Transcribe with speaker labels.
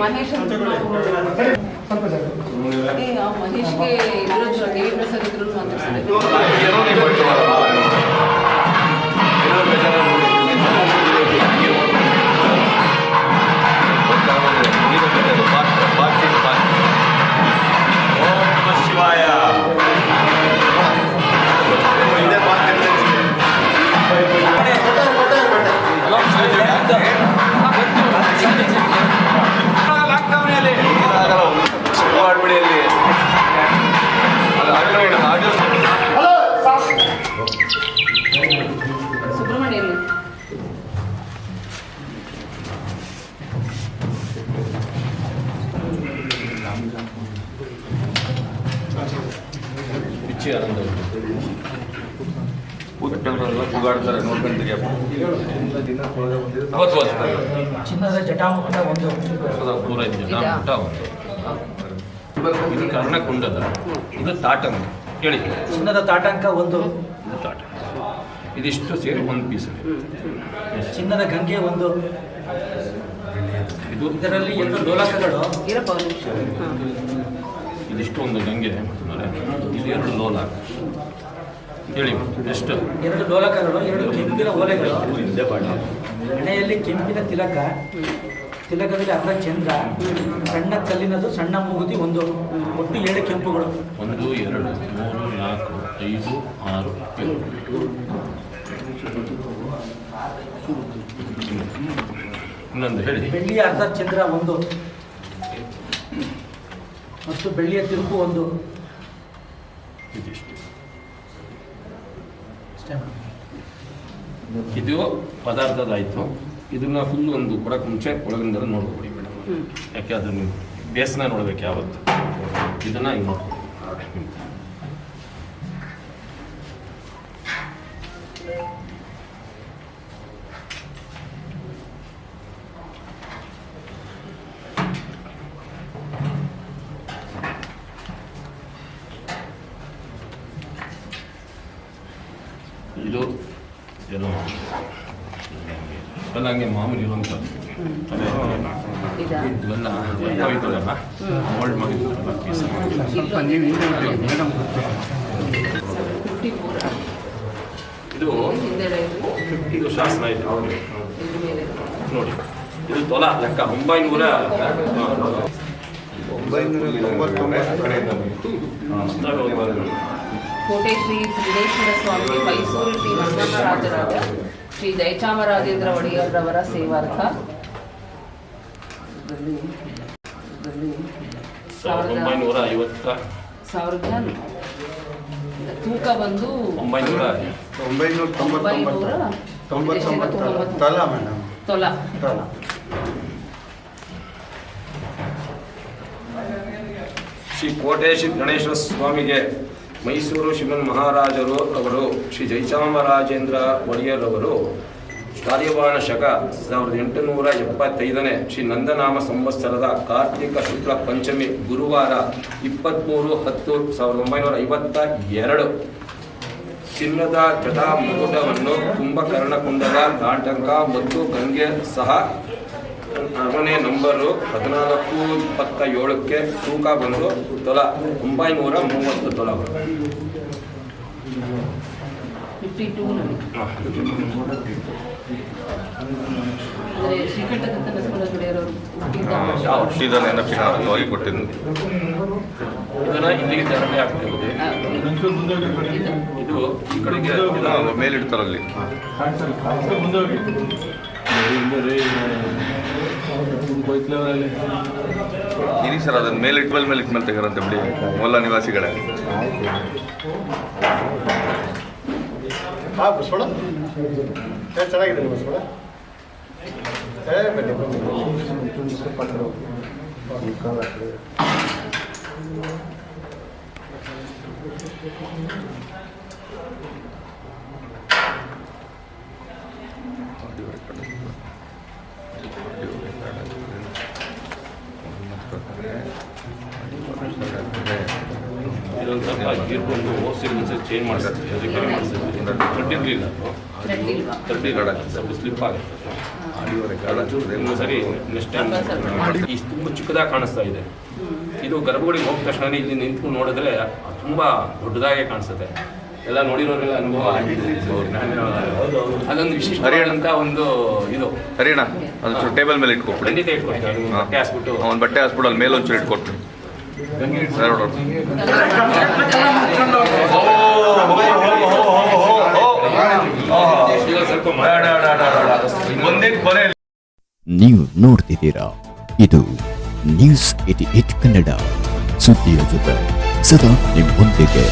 Speaker 1: ಮಹೇಶ್ ಮಹೇಶ್ಗೆ ಇರೋ ಪ್ರಸಾದ್ ಇದ್ರು ಮಾತಾಡ್ತಾರೆ
Speaker 2: ಪಿಚ್ಚಿ ಆನಂದ ಕೂತ್ಕೊಂಡ್ರೆಲ್ಲ ಕೂಗಾಡ್ತಾರೆ ಅವತ್ತು
Speaker 3: ಚಿನ್ನದ ಜಟಾಮುಖ ಒಂದು.
Speaker 2: ಇದು ಕರ್ಣಕುಂಡದ ಇದು ತಾಟಂಕ ಕೇಳಿ.
Speaker 3: ಚಿನ್ನದ ತಾಟಂಕ ಒಂದು.
Speaker 2: ಇದು ತಾಟ ಇದಿಷ್ಟು ಸೇರಿ ಒಂದು ಪೀಸ್
Speaker 3: ಚಿನ್ನದ ಗಂಗೆ ಒಂದು.
Speaker 2: ಇದು
Speaker 3: ಇದರಲ್ಲಿ ಎರಡು ಡೋಲಕಗಳು
Speaker 1: ಇರಪ್ಪ ಒಂದು ನಿಮಿಷ ಹಾ.
Speaker 2: ಇದಿಷ್ಟು ಒಂದು ಗಂಗೆ ಇದು ಎರಡು ಲೋಲ ಹೇಳಿ ಎಷ್ಟು?
Speaker 3: ಎರಡು ಲೋಲಕಗಳು ಎರಡು ಕೆಂಪಿನ ಓಲೆಗಳು. ಮನೆಯಲ್ಲಿ ಕೆಂಪಿನ ತಿಲಕ ತಿಲಕದಲ್ಲಿ ಅರ್ಧ ಚಂದ್ರ ಸಣ್ಣ ಕಲ್ಲಿನದು ಸಣ್ಣ ಮೂಗುತಿ ಒಂದು ಒಟ್ಟು ಎರಡು ಕೆಂಪುಗಳು.
Speaker 2: ಒಂದು ಎರಡು ಮೂರು ನಾಲ್ಕು ಐದು ಆರು ಇನ್ನೊಂದು ಹೇಳಿ.
Speaker 3: ಬೆಳ್ಳಿಯ ಅರ್ಧ ಚಂದ್ರ ಒಂದು ಮತ್ತು ಬೆಳ್ಳಿಯ ತಿರುಪು ಒಂದು.
Speaker 2: ಇದಿಷ್ಟು.
Speaker 3: ಅಷ್ಟೇ ಮೇಡಮ್.
Speaker 2: ಇದು ಪದಾರ್ಥದಾಯಿತು. ಇದನ್ನ ಫುಲ್ ಒಂದು ಕೊಡಕ್ಕೆ ಮುಂಚೆ ಒಳಗಿಂದ ನೋಡ್ಕೊಡಿ ಮೇಡಮ್. ಯಾಕೆ ಅದನ್ನ ಬೇಸನ ನೋಡ್ಬೇಕು ಯಾವತ್ತು? ಇದನ್ನ ಹಿಂಗೆ ನೋಡ್ಕೊಡಿ ಇದು ಏನೋ ಇವೆಲ್ಲ ಹಂಗೆ ಮಾಮೂಲಿ ಇರುವಂಥದ್ದು ಅದೇ
Speaker 1: ನೀವು ಫೋರ್
Speaker 2: ಇದು
Speaker 1: ಇದು
Speaker 2: ಶಾಸನ ಇದೆ
Speaker 1: ಮೇಲೆ
Speaker 2: ನೋಡಿ ಇದು ತೊಲ ಲೆಕ್ಕ ಒಂಬೈನೂರ
Speaker 1: ಕೋಟೆ ಶ್ರೀ ಸಿದ್ದೇಶ್ವರ ಸ್ವಾಮಿ ಮೈಸೂರು ಶ್ರೀ ಬಸವರಾಜರಾಜ ಶ್ರೀ ಜಯಚಾಮರಾಜೇಂದ್ರ ಒಡೆಯರ್ರವರ ಸೇವಾರ್ಥ.
Speaker 2: ಸಾವಿರದ ಒಂಬೈನೂರ ಐವತ್ತ
Speaker 1: ಸಾವಿರದ ತೂಕ ಬಂದು
Speaker 2: ಒಂಬೈನೂರ
Speaker 4: ಒಂಬೈನೂರ ತೊಂಬತ್ತೊಂಬತ್ತು
Speaker 1: ಒಂಬೈನೂರ
Speaker 4: ತೊಂಬತ್ತೊಂಬತ್ತು
Speaker 1: ತೊಂಬತ್ತು.
Speaker 4: ತಲ ಮೇಡಮ್.
Speaker 1: ತೊಲ.
Speaker 2: ಶ್ರೀ ಕೋಟೇಶ್ ಗಣೇಶ ಗಣೇಶ್ವರ ಸ್ವಾಮಿಗೆ ಮೈಸೂರು ಶಿವನ್ ಮಹಾರಾಜರು ಅವರು, ಶ್ರೀ ಜಯಚಾಮರಾಜೇಂದ್ರ ಒಡೆಯರ್ ಅವರು ಕಾರ್ಯವಾಣ ಶಕ ಸಾವಿರದ ಎಂಟುನೂರ ಎಪ್ಪತ್ತೈದನೇ ಶ್ರೀ ನಂದನಾಮ ಸಂವತ್ಸರದ ಕಾರ್ತಿಕ ಶುಕ್ಲ ಪಂಚಮಿ ಗುರುವಾರ ಇಪ್ಪತ್ತ್ಮೂರು ಹತ್ತು ಸಾವಿರದ ಒಂಬೈನೂರ ಐವತ್ತ ಎರಡು. ಚಿನ್ನದ ಜಟಾಮುಕುಟವನ್ನು ಕುಂಭಕರ್ಣಕುಂಡದ ನಾಟಕ ಮತ್ತು ಗಂಗೆ ಸಹ ಅರಮನೆ ನಂಬರು ಹದಿನಾಲ್ಕು ಇಪ್ಪತ್ತ ಏಳಕ್ಕೆ ತೂಕ ಬಂದು ತೊಲ ಒಂಬೈನೂರ ಮೂವತ್ತು ತೊಲ
Speaker 5: ಮೇಲಿಡ್ತಾರಲ್ಲಿ ನೆನಪಿನ ಕೊಟ್ಟಿದ್ದು
Speaker 2: ಇದನ್ನ ಇಲ್ಲಿಗೆ ತರಲೇ ಆಗ್ತಿರೋದು
Speaker 1: ಆ, ಇದು
Speaker 2: ಇದು ಈ ಕಡೆಗೆ
Speaker 5: ಇದನ್ನ ಮೇಲಿಡ್ತಾರಲ್ಲಿ ಇರಿ ಸರ್ ಅದನ್ನ ಟ್ವೆಲ್ ಮೇಲೆ ಇಟ್ಮೇಲೆ ತೆಗರಂತೆ ಬಿಡಿ. ಮೂಲ ನಿವಾಸಿಗಳೇ.
Speaker 4: ಹಾಂ ಬಸವಳ ಏನು ಚೆನ್ನಾಗಿದೆ ಬಸವಳ ಏ ಬನ್ನಿ.
Speaker 2: ಇದೊಂದು ಸ್ವಲ್ಪ ಓಸಿ ಮುಂಚೆ ಚೇಂಜ್ ಮಾಡಿಸ್ತೀವಿ ರಿಪೇರಿ ಮಾಡಿಸ್ತೀವಿ
Speaker 1: ಇಲ್ವಾ
Speaker 2: ತರ್ಟಿ ಸ್ವಲ್ಪ ಸ್ಲಿಪ್ ಆಗುತ್ತೆ ಸರಿ ನೆಕ್ಸ್ಟ್ ಟೈಮ್ ಇಷ್ಟು ತುಂಬ ಚಿಕ್ಕದಾಗಿ ಕಾಣಿಸ್ತಾ ಇದೆ ಇದು ಗರ್ಭಗುಡಿಗೆ ಹೋದ ತಕ್ಷಣ ಇಲ್ಲಿ ನಿಂತ್ಕೊಂಡು ನೋಡಿದ್ರೆ ತುಂಬಾ ದೊಡ್ಡದಾಗೆ ಕಾಣಿಸುತ್ತೆ. ಎಲ್ಲ ನೋಡಿರೋರೆಲ್ಲ ಅನುಭವ ಆಗಿದೆ ಅದೊಂದು ವಿಶಿಷ್ಟವಾದಂತ ಒಂದು ಇದು.
Speaker 5: ಹರಿಯಣ ಅದು ಟೇಬಲ್ ಮೇಲೆ ಇಟ್ಕೊಬಿಡಿ
Speaker 2: ಖಂಡಿತ ಇಟ್ಕೊಡ್ತೀನಿ.
Speaker 5: ಒಂದು
Speaker 2: ಬಟ್ಟೆ ಹಾಸ್ಬಿಟ್ಟು
Speaker 5: ಅವ್ನು ಬಟ್ಟೆ ಹಾಸ್ಬಿಟ್ಟು ಅಲ್ಲಿ ಮೇಲೆ ಒಂಚೂರು ಇಟ್ಕೊಟ್ಬಿಡಿ ಸರ್ ನೋಡೋಣ
Speaker 2: ಈಗ ಸ್ವಲ್ಪ
Speaker 5: ಒಂದೇ ಕೊನೆ
Speaker 6: ನೀವು ನೋಡ್ತಿದ್ದೀರಾ? ಇದು ನ್ಯೂಸ್ ಏಟಿ ಏಟ್ ಕನ್ನಡ. ಸುದ್ದಿಯ ಜೊತೆ ಸದಾ ನಿಮ್ಮೊಂದಿಗೆ